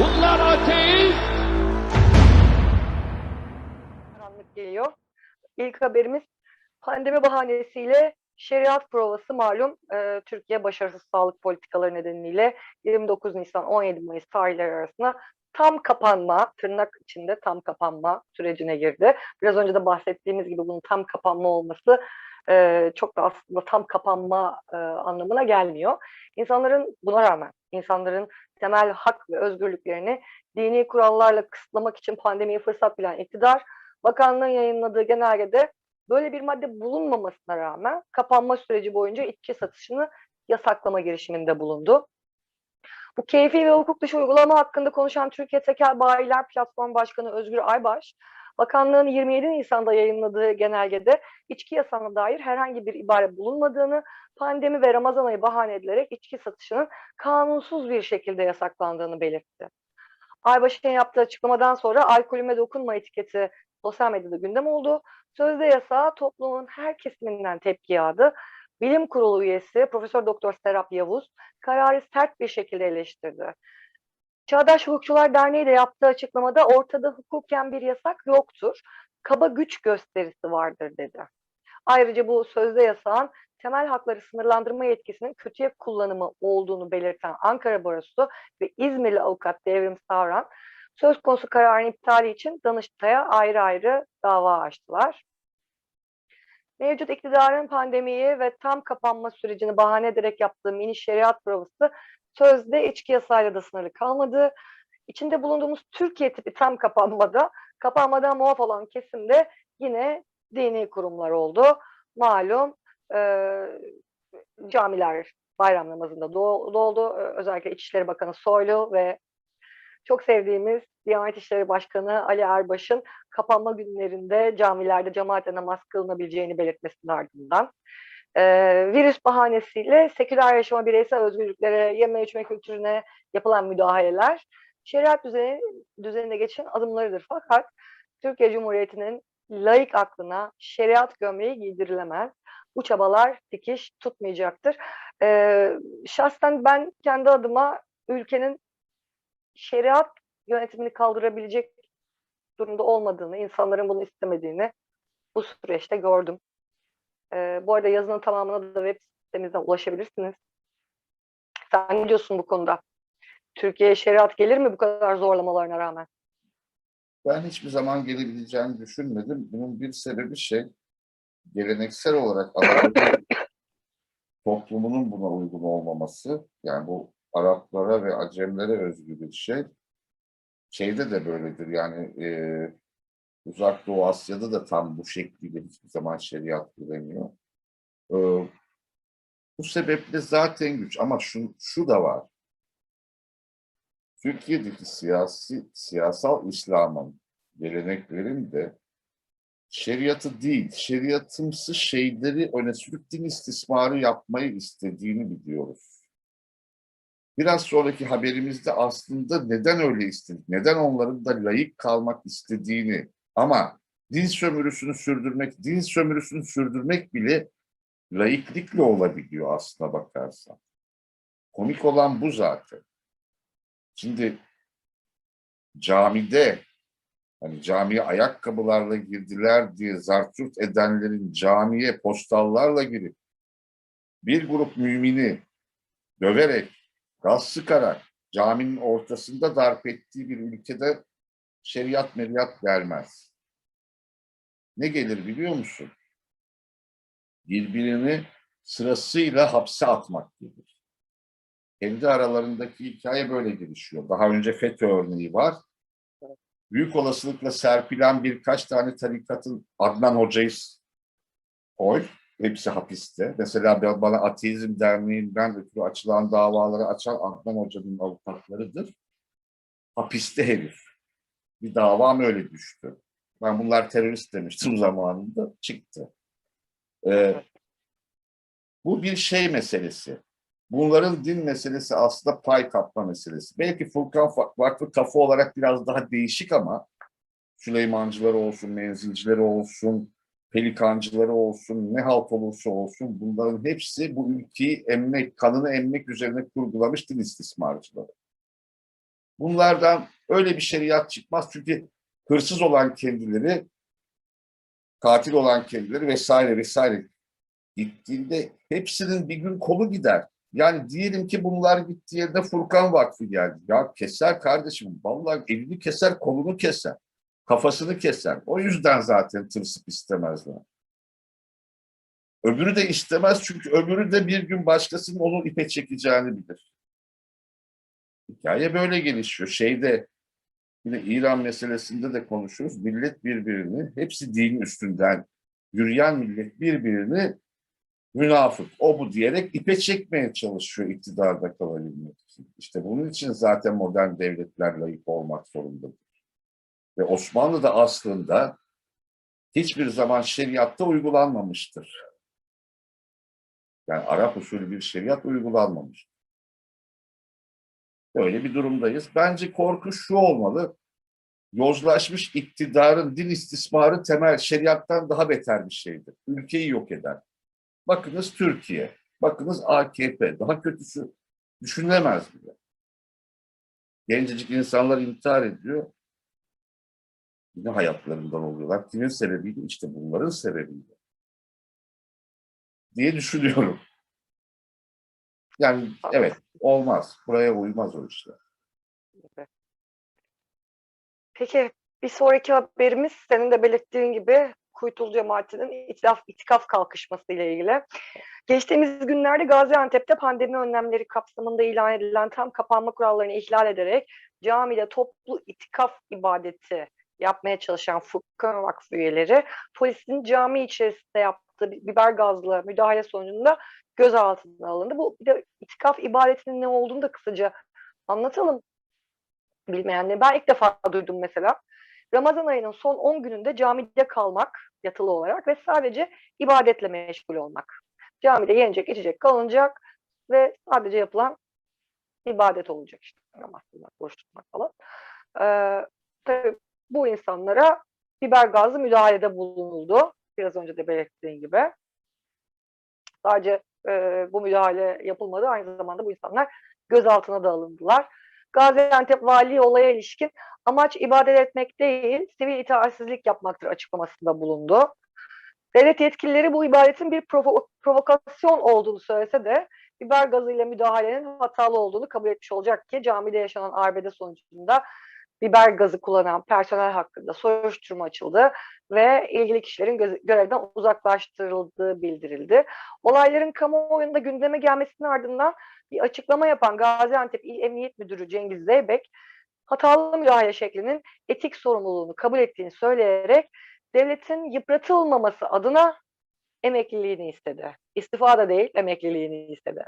Bunlar ateist. karanlık geliyor. İlk haberimiz pandemi bahanesiyle şeriat provası malum e, Türkiye başarısız sağlık politikaları nedeniyle 29 Nisan 17 Mayıs tarihleri arasında tam kapanma, tırnak içinde tam kapanma sürecine girdi. Biraz önce de bahsettiğimiz gibi bunun tam kapanma olması e, çok da aslında tam kapanma e, anlamına gelmiyor. İnsanların buna rağmen insanların temel hak ve özgürlüklerini dini kurallarla kısıtlamak için pandemiyi fırsat bilen iktidar Bakanlığın yayınladığı genelgede böyle bir madde bulunmamasına rağmen kapanma süreci boyunca içki satışını yasaklama girişiminde bulundu. Bu keyfi ve hukuk dışı uygulama hakkında konuşan Türkiye Tekel Bayiler Platform Başkanı Özgür Aybaş, bakanlığın 27 Nisan'da yayınladığı genelgede içki yasağına dair herhangi bir ibare bulunmadığını, pandemi ve Ramazan ayı bahane edilerek içki satışının kanunsuz bir şekilde yasaklandığını belirtti. Aybaş'ın yaptığı açıklamadan sonra alkolüme dokunma etiketi sosyal medyada gündem oldu. Sözde yasağa toplumun her kesiminden tepki yağdı. Bilim Kurulu üyesi Profesör Doktor Serap Yavuz kararı sert bir şekilde eleştirdi. Çağdaş Hukukçular Derneği de yaptığı açıklamada ortada hukuken bir yasak yoktur. Kaba güç gösterisi vardır dedi. Ayrıca bu sözde yasağın temel hakları sınırlandırma yetkisinin kötüye kullanımı olduğunu belirten Ankara Barosu ve İzmirli avukat Devrim Savran söz konusu kararın iptali için Danıştay'a ayrı ayrı dava açtılar. Mevcut iktidarın pandemiyi ve tam kapanma sürecini bahane ederek yaptığı mini şeriat provası sözde içki yasayla da sınırlı kalmadı. İçinde bulunduğumuz Türkiye tipi tam kapanmada, kapanmadan muaf olan kesimde yine dini kurumlar oldu. Malum e, camiler bayram namazında do- doldu. Özellikle İçişleri Bakanı Soylu ve çok sevdiğimiz Diyanet İşleri Başkanı Ali Erbaş'ın kapanma günlerinde camilerde cemaatle namaz kılınabileceğini belirtmesinin ardından e, virüs bahanesiyle seküler yaşama, bireysel özgürlüklere, yeme içme kültürüne yapılan müdahaleler şeriat düzeni, düzeninde geçen adımlarıdır. Fakat Türkiye Cumhuriyeti'nin laik aklına şeriat gömleği giydirilemez. Bu çabalar dikiş tutmayacaktır. E, şahsen ben kendi adıma ülkenin şeriat yönetimini kaldırabilecek durumda olmadığını, insanların bunu istemediğini bu süreçte gördüm. Ee, bu arada yazının tamamına da web sitemizden ulaşabilirsiniz. Sen ne diyorsun bu konuda? Türkiye'ye şeriat gelir mi bu kadar zorlamalarına rağmen? Ben hiçbir zaman gelebileceğini düşünmedim. Bunun bir sebebi şey, geleneksel olarak Anadolu toplumunun buna uygun olmaması. Yani bu Araplara ve Acemlere özgü bir şey. Şeyde de böyledir yani e, Uzak Doğu Asya'da da tam bu şekliyle hiçbir zaman şeriat göremiyor. E, bu sebeple zaten güç ama şu, şu da var. Türkiye'deki siyasi, siyasal İslam'ın geleneklerin de şeriatı değil, şeriatımsı şeyleri öne sürüp din istismarı yapmayı istediğini biliyoruz. Biraz sonraki haberimizde aslında neden öyle istedik, neden onların da layık kalmak istediğini ama din sömürüsünü sürdürmek, din sömürüsünü sürdürmek bile laiklikle olabiliyor aslına bakarsan. Komik olan bu zaten. Şimdi camide hani camiye ayakkabılarla girdiler diye zartürt edenlerin camiye postallarla girip bir grup mümini döverek, gaz sıkarak caminin ortasında darp ettiği bir ülkede şeriat meriyat gelmez. Ne gelir biliyor musun? Birbirini sırasıyla hapse atmak gelir. Kendi aralarındaki hikaye böyle gelişiyor. Daha önce FETÖ örneği var. Büyük olasılıkla serpilen birkaç tane tarikatın Adnan Hoca'yı koy. Hepsi hapiste. Mesela bana Ateizm Derneği'nden ötürü açılan davaları açan Adnan Hoca'nın avukatlarıdır. Hapiste herif. Bir davam öyle düştü. Ben bunlar terörist demiştim zamanında. Çıktı. Ee, bu bir şey meselesi. Bunların din meselesi aslında pay kapma meselesi. Belki Furkan Vakfı kafa olarak biraz daha değişik ama Süleymancıları olsun, menzilcileri olsun, pelikancıları olsun, ne halt olursa olsun bunların hepsi bu ülkeyi emmek, kanını emmek üzerine kurgulamış din istismarcıları. Bunlardan öyle bir şeriat çıkmaz çünkü hırsız olan kendileri, katil olan kendileri vesaire vesaire gittiğinde hepsinin bir gün kolu gider. Yani diyelim ki bunlar gittiğinde Furkan Vakfı geldi. Ya keser kardeşim. Vallahi elini keser, kolunu keser. Kafasını keser. O yüzden zaten tırsıp istemezler. Öbürü de istemez çünkü öbürü de bir gün başkasının onu ipe çekeceğini bilir. Hikaye böyle gelişiyor. Şeyde yine İran meselesinde de konuşuruz. Millet birbirini, hepsi dinin üstünden yürüyen millet birbirini münafık, o bu diyerek ipe çekmeye çalışıyor iktidarda kalabilmek için. İşte bunun için zaten modern devletler layık olmak zorundadır. Ve Osmanlı da aslında hiçbir zaman şeriatta uygulanmamıştır. Yani Arap usulü bir şeriat uygulanmamış. Böyle bir durumdayız. Bence korku şu olmalı. Yozlaşmış iktidarın din istismarı temel şeriattan daha beter bir şeydir. Ülkeyi yok eder. Bakınız Türkiye, bakınız AKP. Daha kötüsü düşünülemez bile. Gencecik insanlar intihar ediyor. Yine hayatlarından oluyorlar. Kimin sebebiyle? İşte bunların sebebiyle. Diye düşünüyorum. Yani evet olmaz. Buraya uymaz o işler. Peki bir sonraki haberimiz senin de belirttiğin gibi Kuytul Cemaati'nin itilaf, itikaf kalkışması ile ilgili. Geçtiğimiz günlerde Gaziantep'te pandemi önlemleri kapsamında ilan edilen tam kapanma kurallarını ihlal ederek camide toplu itikaf ibadeti yapmaya çalışan Furkan Vakfı üyeleri polisin cami içerisinde yaptığı biber gazlı müdahale sonucunda gözaltına alındı. Bu bir de itikaf ibadetinin ne olduğunu da kısaca anlatalım bilmeyenler. Ben ilk defa duydum mesela. Ramazan ayının son 10 gününde camide kalmak yatılı olarak ve sadece ibadetle meşgul olmak. Camide yenecek, içecek, kalınacak ve sadece yapılan ibadet olacak işte. Namaz kılmak, oruç tutmak falan. Ee, tabii bu insanlara biber gazlı müdahalede bulunuldu. Biraz önce de belirttiğim gibi. Sadece e, bu müdahale yapılmadı. Aynı zamanda bu insanlar gözaltına da alındılar. Gaziantep Vali olaya ilişkin amaç ibadet etmek değil, sivil itaatsizlik yapmaktır açıklamasında bulundu. Devlet yetkilileri bu ibadetin bir provo provokasyon olduğunu söylese de biber gazıyla müdahalenin hatalı olduğunu kabul etmiş olacak ki camide yaşanan arbede sonucunda biber gazı kullanan personel hakkında soruşturma açıldı ve ilgili kişilerin görevden uzaklaştırıldığı bildirildi. Olayların kamuoyunda gündeme gelmesinin ardından bir açıklama yapan Gaziantep İl Emniyet Müdürü Cengiz Zeybek, hatalı müdahale şeklinin etik sorumluluğunu kabul ettiğini söyleyerek devletin yıpratılmaması adına emekliliğini istedi. İstifa da değil, emekliliğini istedi.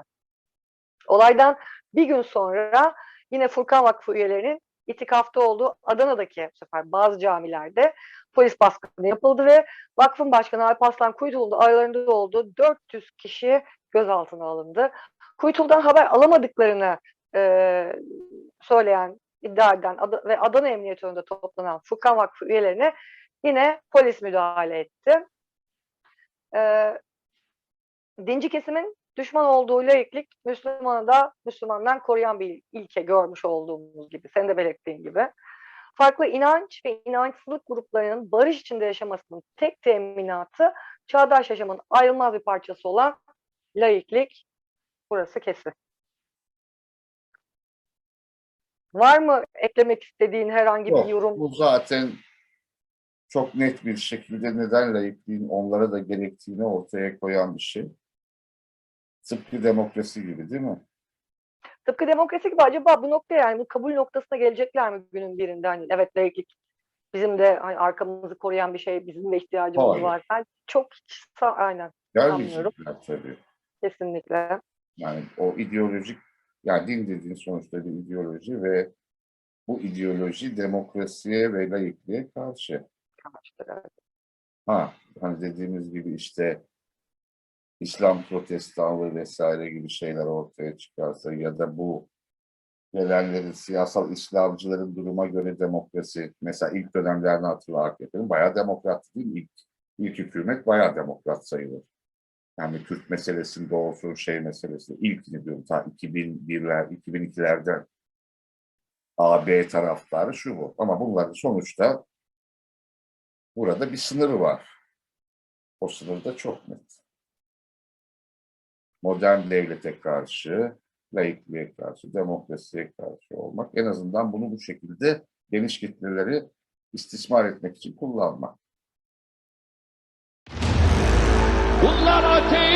Olaydan bir gün sonra yine Furkan Vakfı üyelerinin itikafta olduğu Adana'daki bu sefer bazı camilerde polis baskını yapıldı ve vakfın başkanı Alparslan Kuytul'un da aralarında olduğu 400 kişi gözaltına alındı. Kuytul'dan haber alamadıklarını e, söyleyen, iddia eden Ad ve Adana Emniyet önünde toplanan Furkan Vakfı üyelerine yine polis müdahale etti. E, dinci kesimin düşman olduğu laiklik Müslümanı da Müslümandan koruyan bir ilke görmüş olduğumuz gibi, sen de belirttiğin gibi. Farklı inanç ve inançsızlık gruplarının barış içinde yaşamasının tek teminatı çağdaş yaşamın ayrılmaz bir parçası olan laiklik burası kesin. Var mı eklemek istediğin herhangi Yok, bir yorum? Bu zaten çok net bir şekilde neden layıklığın onlara da gerektiğini ortaya koyan bir şey. Tıpkı demokrasi gibi değil mi? Tıpkı demokrasi gibi acaba bu nokta yani bu kabul noktasına gelecekler mi günün birinde? Hani evet laiklik bizim de hani arkamızı koruyan bir şey, bizim de ihtiyacımız Hayır. var. Ben çok hiç aynen Gelmeyecekler tabii. kesinlikle. Yani o ideolojik, yani din dediğin sonuçta bir ideoloji ve bu ideoloji demokrasiye ve layıklığa karşı. Amaçtır, evet. Ha, hani dediğimiz gibi işte İslam protestanlığı vesaire gibi şeyler ortaya çıkarsa ya da bu gelenlerin siyasal İslamcıların duruma göre demokrasi, mesela ilk dönemlerini hatırla AKP'nin bayağı demokrat değil mi? İlk, ilk hükümet bayağı demokrat sayılır. Yani Kürt meselesinde olsun şey meselesi, ilkini diyorum ta 2001'ler, 2002'lerden AB taraftarı şu bu. Ama bunların sonuçta burada bir sınırı var. O sınır da çok net modern devlete karşı, laikliğe karşı, demokrasiye karşı olmak. En azından bunu bu şekilde geniş kitleleri istismar etmek için kullanmak. Bunlar ateist!